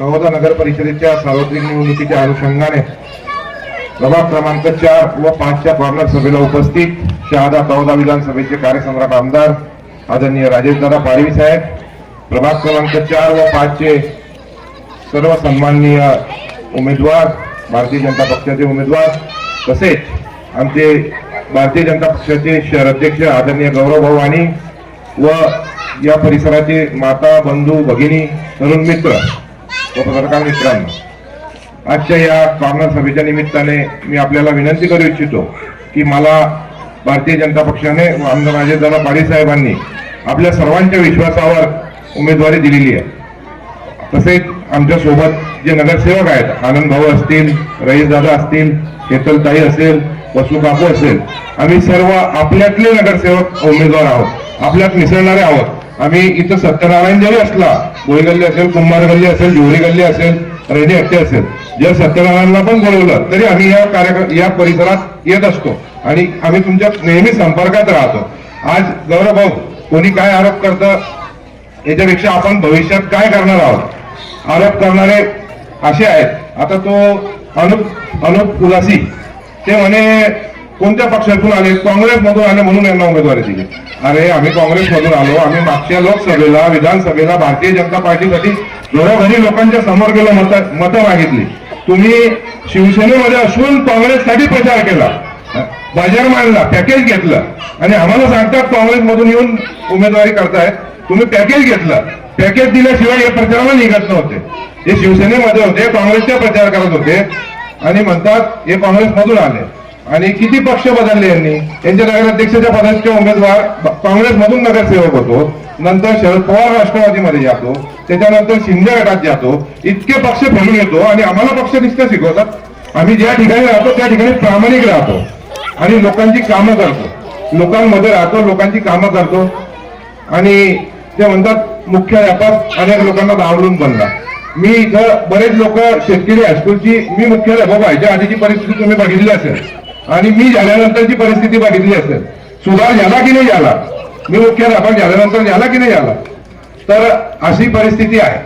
चौदा नगर परिषदेच्या सार्वत्रिक निवडणुकीच्या अनुषंगाने प्रभाग क्रमांक चार व पाचच्या कॉर्नर सभेला उपस्थित शहादा चौदा विधानसभेचे कार्यसम्राट आमदार आदरणीय राजेशदादा पाडवी साहेब प्रभाग क्रमांक चार व पाचचे सर्व सन्माननीय उमेदवार भारतीय जनता पक्षाचे उमेदवार तसेच आमचे भारतीय जनता पक्षाचे शहर अध्यक्ष आदरणीय गौरव भाऊ आणि व या परिसराचे माता बंधू भगिनी तरुण मित्र व पत्रकार मित्रांनो आजच्या या कॉर्नर सभेच्या निमित्ताने मी आपल्याला विनंती करू इच्छितो की मला भारतीय जनता पक्षाने व आमदार राजेशदादा पाडी साहेबांनी आपल्या सर्वांच्या विश्वासावर उमेदवारी दिलेली आहे. तसेच आमच्यासोबत जे नगरसेवक आहेत आनंद भाऊ असतील रईस दादा असतील हेतलताई असेल वसू असेल आम्ही सर्व आपल्यातले नगरसेवक उमेदवार आहोत आपल्यात मिसळणारे आहोत. आम्ही इथं सत्यनारायण जरी असला गोळी गल्ली असेल कुंभार गल्ली असेल जोहरी गल्ली असेल रेडी हट्टे असेल जर सत्यनारायणला पण बोलवलं तरी आम्ही या कार्यक्रम या परिसरात येत असतो. आणि आम्ही तुमच्या नेहमी संपर्कात राहतो. आज गौरव भाऊ कोणी काय आरोप करतं याच्यापेक्षा आपण भविष्यात काय करणार आहोत? आरोप करणारे असे आहेत. आता तो अनुप अनुप उदासी ते म्हणे कोणत्या पक्षातून आले? काँग्रेसमधून आले म्हणून यांना उमेदवारी दिली. अरे आम्ही काँग्रेसमधून आलो आम्ही मागच्या लोकसभेला विधानसभेला भारतीय जनता पार्टीसाठी घरोघरी लोकांच्या समोर गेलो मत मतं मागितली. तुम्ही शिवसेनेमध्ये असून काँग्रेससाठी प्रचार केला. बाजार मांडला पॅकेज घेतलं. आणि आम्हाला सांगतात काँग्रेसमधून येऊन उमेदवारी करताय. तुम्ही पॅकेज घेतलं. पॅकेज दिल्याशिवाय हे प्रचाराला निघत नव्हते. हे शिवसेनेमध्ये होते काँग्रेसचा प्रचार करत होते. आणि म्हणतात हे काँग्रेसमधून आले. आणि किती पक्ष बदलले यांनी? यांच्या नगराध्यक्षाच्या पदाचे उमेदवार काँग्रेसमधून नगरसेवक होतो नंतर शरद पवार राष्ट्रवादीमध्ये जातो त्याच्यानंतर शिंदे गटात जातो इतके पक्ष फिरून येतो आणि आम्हाला पक्ष निष्ठा शिकवतात. आम्ही ज्या ठिकाणी राहतो त्या ठिकाणी प्रामाणिक राहतो आणि लोकांची कामं करतो. लोकांमध्ये राहतो लोकांची कामं करतो. आणि ते म्हणतात मुख्य व्यापार अनेक लोकांना दावडून बनला. मी इथं बरेच लोक शेतकरी हायस्कूलची मी मुख्याध्यापक व्हायच्या आधीची परिस्थिती तुम्ही बघितली असेल. आणि मी झाल्यानंतरची परिस्थिती बघितली असेल. सुधार झाला की नाही झाला? मी मुख्याध्यापक झाल्यानंतर झाला की नाही झाला? तर अशी परिस्थिती आहे.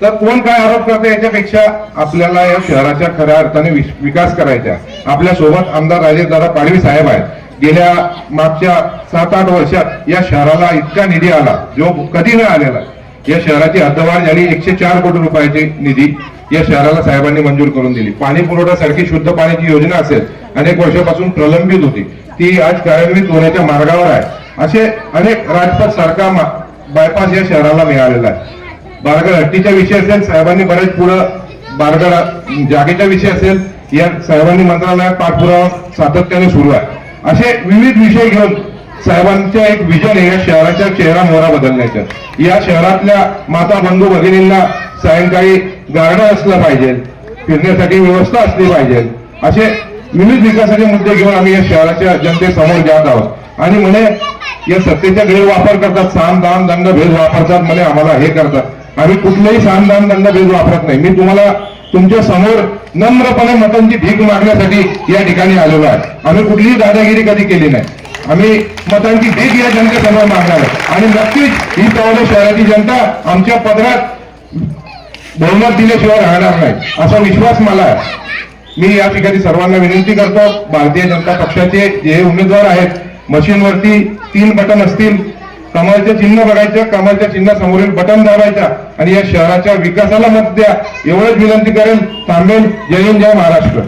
तर कोण काय आरोप करते याच्यापेक्षा आपल्याला या शहराच्या खऱ्या अर्थाने विकास करायचा आपल्यासोबत आमदार राजेशदादा पाडवी साहेब आहेत. गेल्या मागच्या सात आठ वर्षात या शहराला इतका निधी आला जो कधी न आलेला. या शहराची हद्दवाढ झाली एकशे चार कोटी रुपयाची निधी या शहराला साहेबांनी मंजूर करून दिली. पाणी पुरवठा सारखी शुद्ध पाण्याची योजना असेल अनेक वर्षापासून प्रलंबित होती. ती आज कार्यान्वित होण्याच्या मार्गावर आहे. असे अनेक राजपथ सारखा बायपास या शहराला मिळालेला आहे. बारगड हट्टीचा विषय असेल साहेबांनी बरेच पुढं बारगड जागेचा विषय असेल या साहेबांनी मंत्रालयात पाठपुरावा सातत्याने सुरू आहे. असे विविध विषय घेऊन साहेबांच्या एक विजन आहे या शहराच्या चेहरा मोहरा बदलण्याचं. या शहरातल्या माता बंधू भगिनींना सायंकाळी गार्डन असलं पाहिजे फिरण्यासाठी व्यवस्था असली पाहिजे. असे विविध विकासाचे मुद्दे घेऊन आम्ही या शहराच्या जनतेसमोर जात आहोत. आणि म्हणे या सत्तेचा गैरवापर करतात साम दाम दंड भेद वापरतात म्हणे आम्हाला हे करतात. आम्ही कुठलेही साम दाम दंड भेद वापरत नाही. मी तुम्हाला तुमच्यासमोर नम्रपणे मतांची भीक मागण्यासाठी या ठिकाणी आलेलो आहे. आम्ही कुठलीही दादागिरी कधी केली नाही. आम्ही मतांची भीक या जनतेसमोर मागणार आहे. आणि नक्कीच ही तवले शहराची जनता आमच्या पदरात बहुमत दिल्याशिवाय राहणार नाही. असा विश्वास मला आहे. मी या ठिकाणी सर्वांना विनंती करतो भारतीय जनता पक्षाचे जे उमेदवार आहेत मशीनवरती तीन बटन असतील कमळचे चिन्ह बघायचं कमळच्या चिन्ह समोरील बटन दाबायचा आणि या शहराच्या विकासाला मत द्या. एवढंच विनंती करेल थांबेल जय हिंद जय महाराष्ट्र.